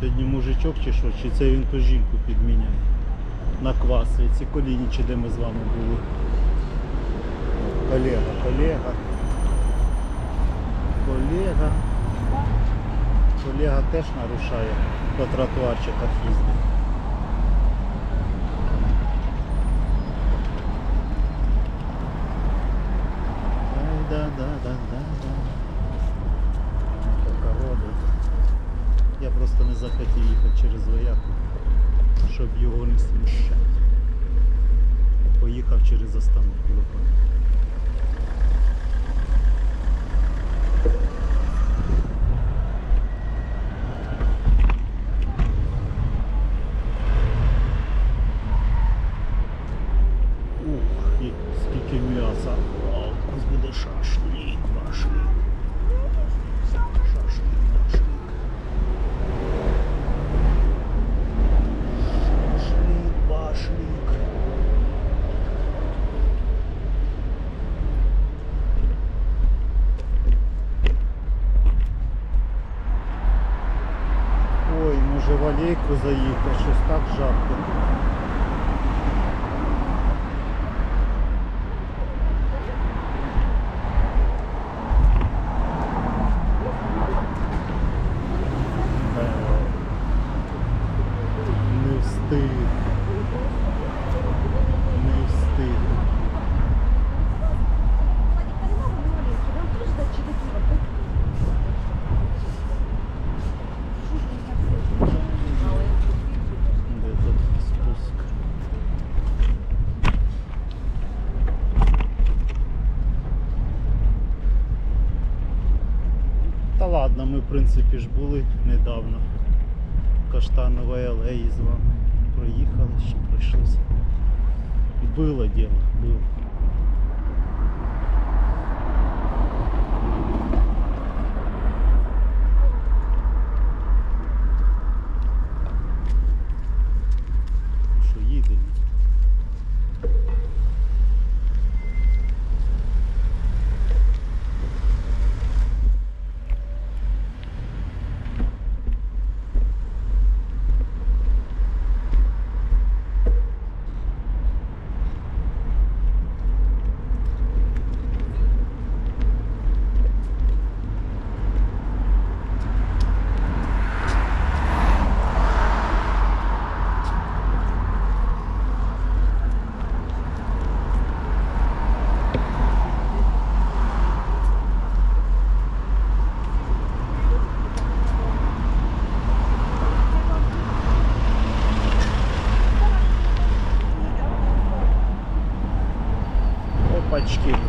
Сьогодні мужичок чи що, чи це він ту жінку підміняє на кваси. Ці коліні, чи де ми з вами були. Колега, колега. Колега. Колега теж нарушає по тротуарчиках їздить. Ай, да, да, да, да, да. Покороду. Захотів їхати через вояку, щоб його не смущати. Поїхав через остановку виходить. Ух, і скільки м'яса. О, ось буде шашлик, башлик. Шашлик, башлик. Шашлик, башлик. Ой, може в алейку заїхати, щось так жарко. Е, Не встиг. Не встиг. Де тут спуск? Та ладно, ми в принципі ж були недавно. Каштанової алеї з вами. Проїхали, ще пройшлося. Було діло, було.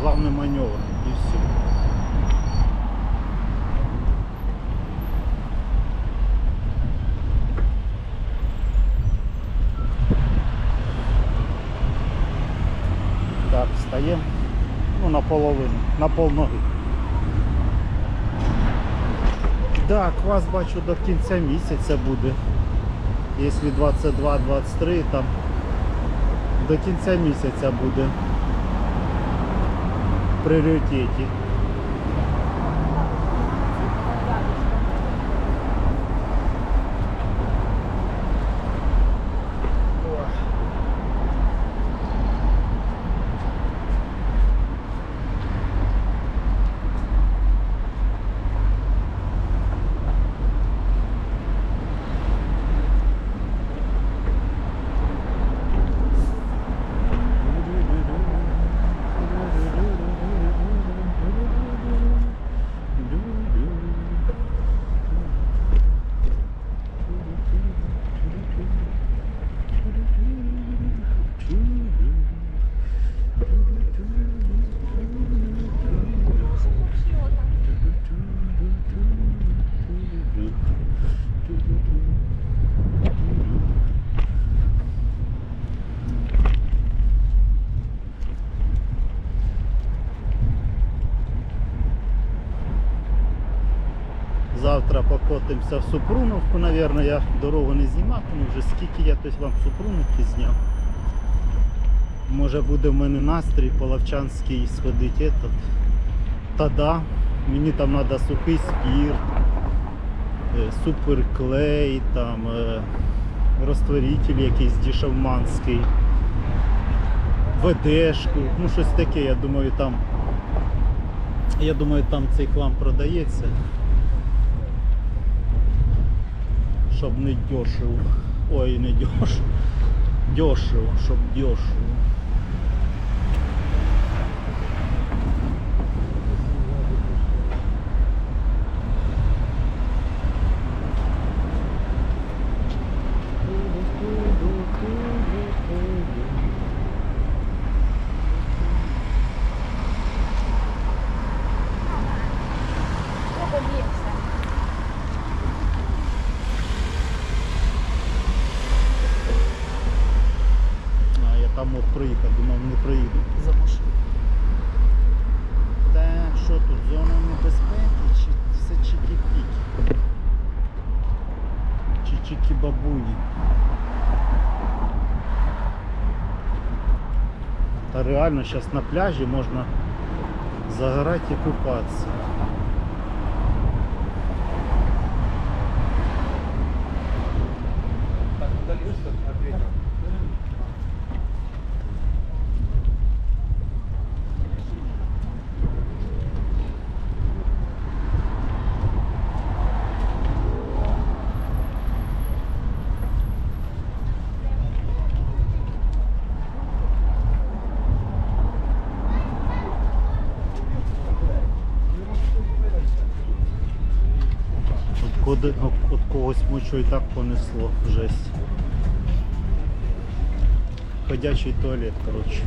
Главный маневр и все. Так, встаємо. Ну, наполовину, на полноги. Так, вас бачу до кінця місяця буде. Якщо 22-23, там до кінця місяця буде пріоритеті. Завтра в Супруновку, Наверно, я дорогу не зніматиму, вже скільки я тось вам в Супруновці зняв. Може буде в мене настрій Половчанський сходити этот. Та да, мені там треба сухий спірт, е, суперклей, там е, розтворитель якийсь дішевманський, ВДшку, ну щось таке, я думаю, там. Я думаю, там цей хлам продається. Щоб не дешево. Ой, не дешево. Дешево, щоб дешево. А я там мог проїхати, думав не проїду за машину. Та що тут, зона небезпеки чи все чики-піки? Чи чики-бабуні? Та реально зараз на пляжі можна загорати і купатися. От, от когось мочу і так понесло, жесть. Ходячий туалет, коротше.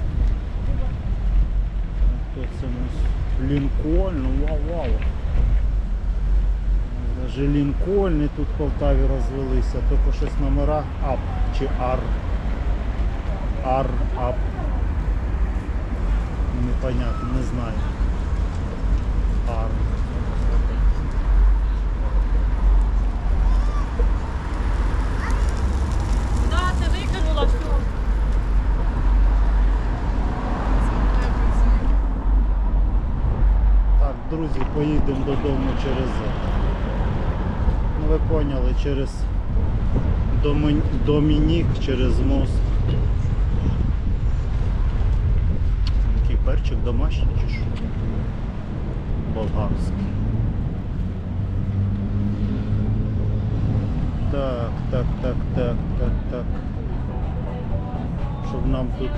Хто це у нас? Лінкольн, ну, вау вау. Даже Лінкольни тут в Полтаві розвелися, тільки щось номера ап чи ар. Ар ап. Непонятно, не знаю. Ар. Да, ти викинула всю. Так, друзі, поїдемо додому через. Ну ви поняли, через Домін... Домінік, через мост. Який перчик домашній чи що? Болгарський. Так, так, так, так, так, так. Щоб нам тут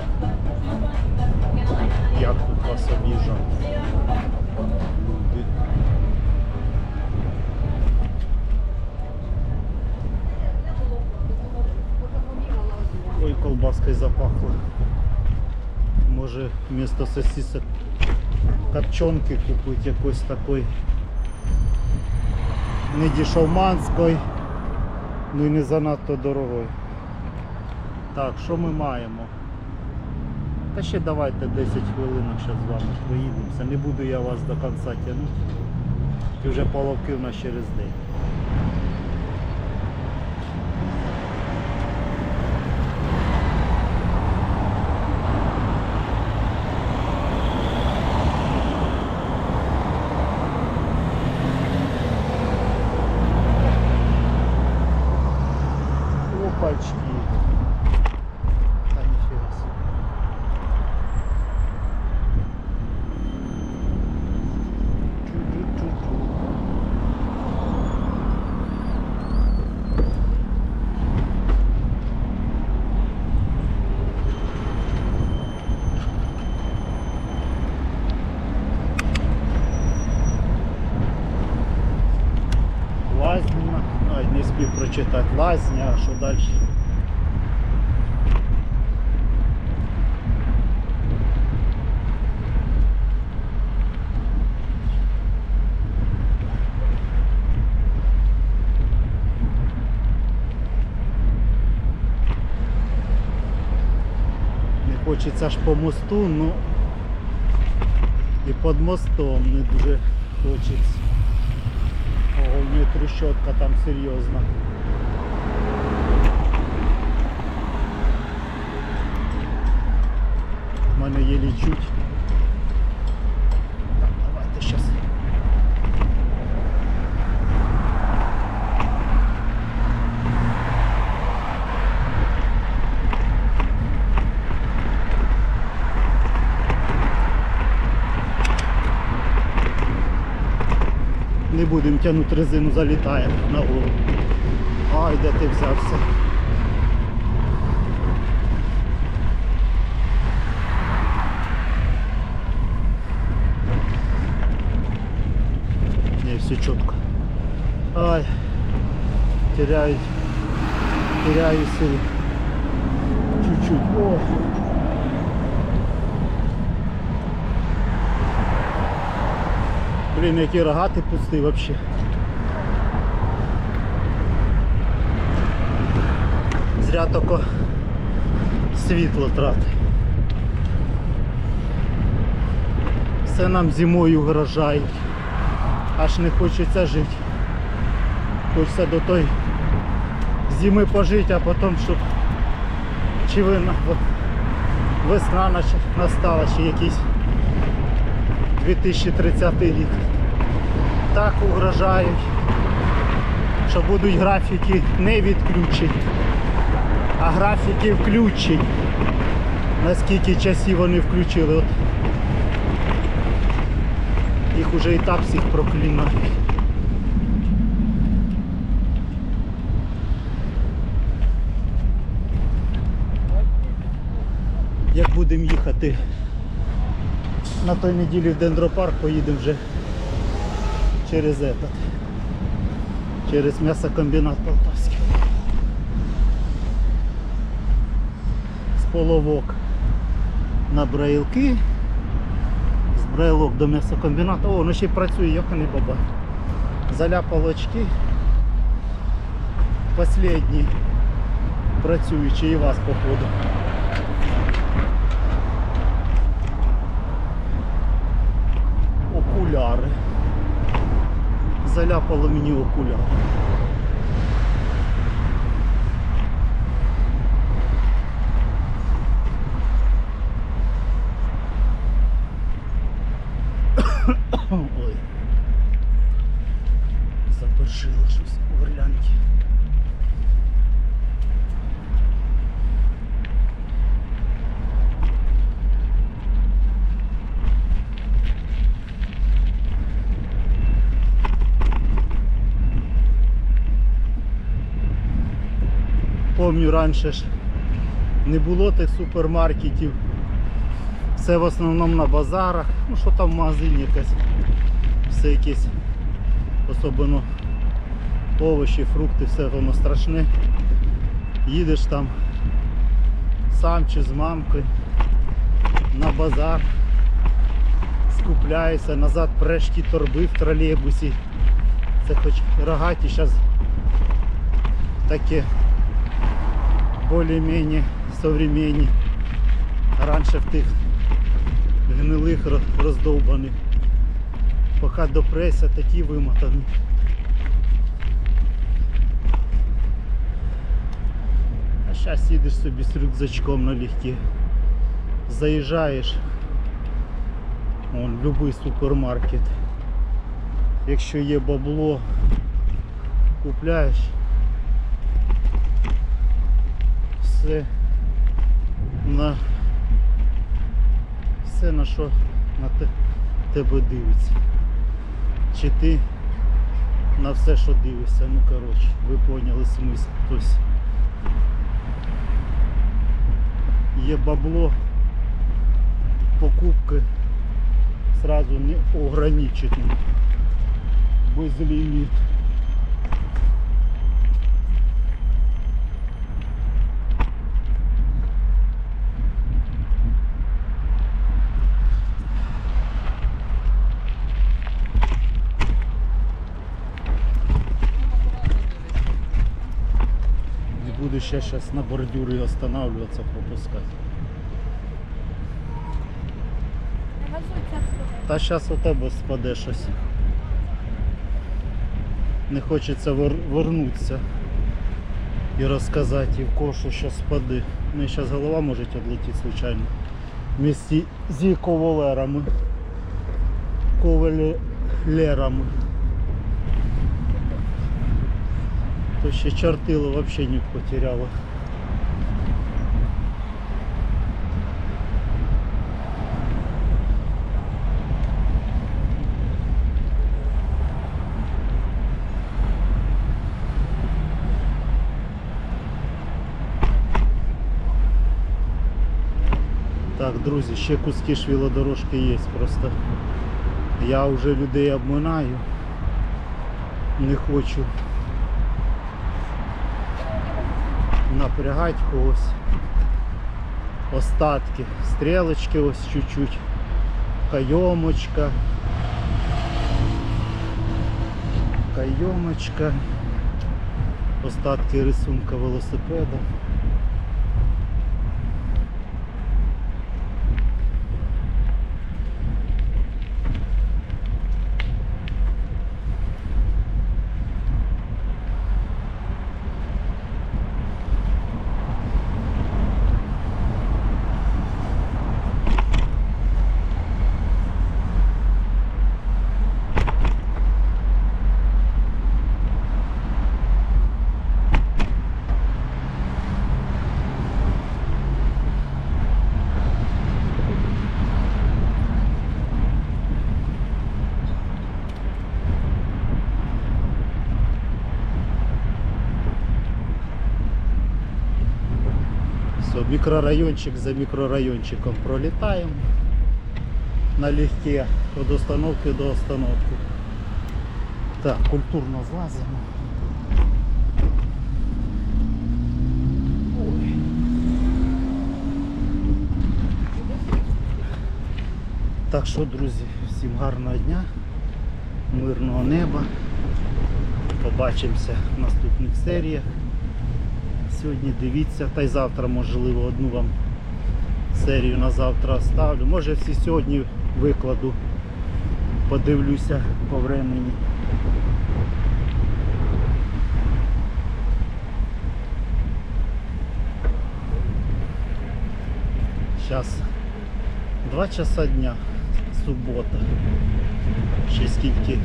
вас об'їжджати? Люди. Ой, колбаской запахло. Може вместо сосисок копчонки купити якось такої не дешевманської, ну і не занадто дорогої. Так, що ми маємо? Та ще давайте 10 хвилинок зараз з вами проїдемося. Не буду я вас до кінця тягнути. І вже половки в нас через день. Опачки. Та ніфіга собі. Чу-чу-чу-чу. Лазня, ай, не прочитати лазня, а що далі? Хочеться ж по мосту, ну і під мостом не дуже хочеться. Ого, у нее трещотка там серьезно. чуть-чуть. Так, давайте сейчас. Не будемо тягнути резину, залітає на голову. Ай, де ти взявся? Не, четко. Ай, теряю, теряю силы. Чуть-чуть. О. Блін, який рогатий пустий вообще. Зря тільки світло тратить. Все нам зимою вражають. Аж не хочеться жити. Хочеться до той зими пожити, а потім, щоб чи ви от весна настала, чи якийсь 2030 рік. Так угрожають, що будуть графіки не відключені, а графіки включені. Наскільки часів вони включили. От їх уже і так всіх проклинають. Як будемо їхати на той неділі в дендропарк, поїдемо вже через этот, через м'ясокомбінат Полтавський. З половок на браїлки. З браїлок до м'ясокомбінату. О, воно ще й працює, йоханий баба. Заляпало очки. Последній працюючий і вас походу. Окуляри. Заляпало мені окуляри. Ой. Запершило щось у горлянки. Помню раніше ж не було тих супермаркетів. Все в основному на базарах. Ну що там в магазині якась. Все якесь. Особливо овочі, фрукти, все воно страшне. Їдеш там сам чи з мамкою на базар, скупляєшся, назад преш торби в тролейбусі. Це хоч рогаті зараз таке более-менее современні. Раніше в тих роздовбаних. Поки до преса такі вимотані. А зараз їдеш собі з рюкзачком налегке. Заїжджаєш вон, будь-який супермаркет. Якщо є бабло, купляєш все на все на що на те, тебе дивиться. Чи ти на все, що дивишся, ну коротше, ви поняли смисл. Тобто є бабло, покупки сразу не ограничені. Безліміт. Не ще сейчас на бордюры останавливаться, пропускать. Та зараз у тебе спаде щось. Не хочеться вер- вернутися і розказати, і в кого що спаде. Мені зараз голова може відлетіти случайно. Вместе з її ковалерами. Ковалерами. То ще чертило вообще не потеряла Так, друзі, ще куски швілодорожки велодорожки є просто. Я вже людей обминаю, не хочу. Напрягати когось. Остатки. Стрілочки ось чуть-чуть. Кайомочка. Кайомочка. Остатки рисунка велосипеда. Все, мікрорайончик за мікрорайончиком пролітаємо налегке від остановки до остановки. Так, культурно злазимо. Так що, друзі, всім гарного дня, мирного неба. Побачимося в наступних серіях. Сьогодні дивіться, та й завтра, можливо, одну вам серію на завтра оставлю. Може всі сьогодні викладу, подивлюся по времені. Зараз 2 часа дня, субота. Ще скільки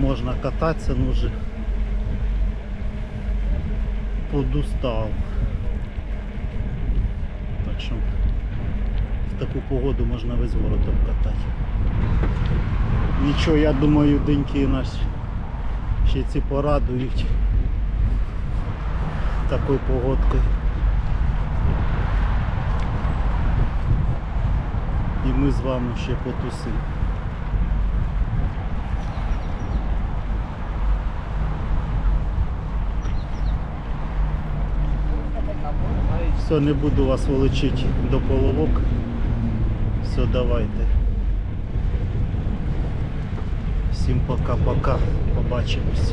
можна кататися, ну вже подустав. Так що в таку погоду можна весь город обкатати. Нічого, я думаю, деньки наші ще ці порадують такою погодкою. І ми з вами ще потусимо. Все, не буду вас волочити до половок. Все, давайте. Всім пока-пока. Побачимось.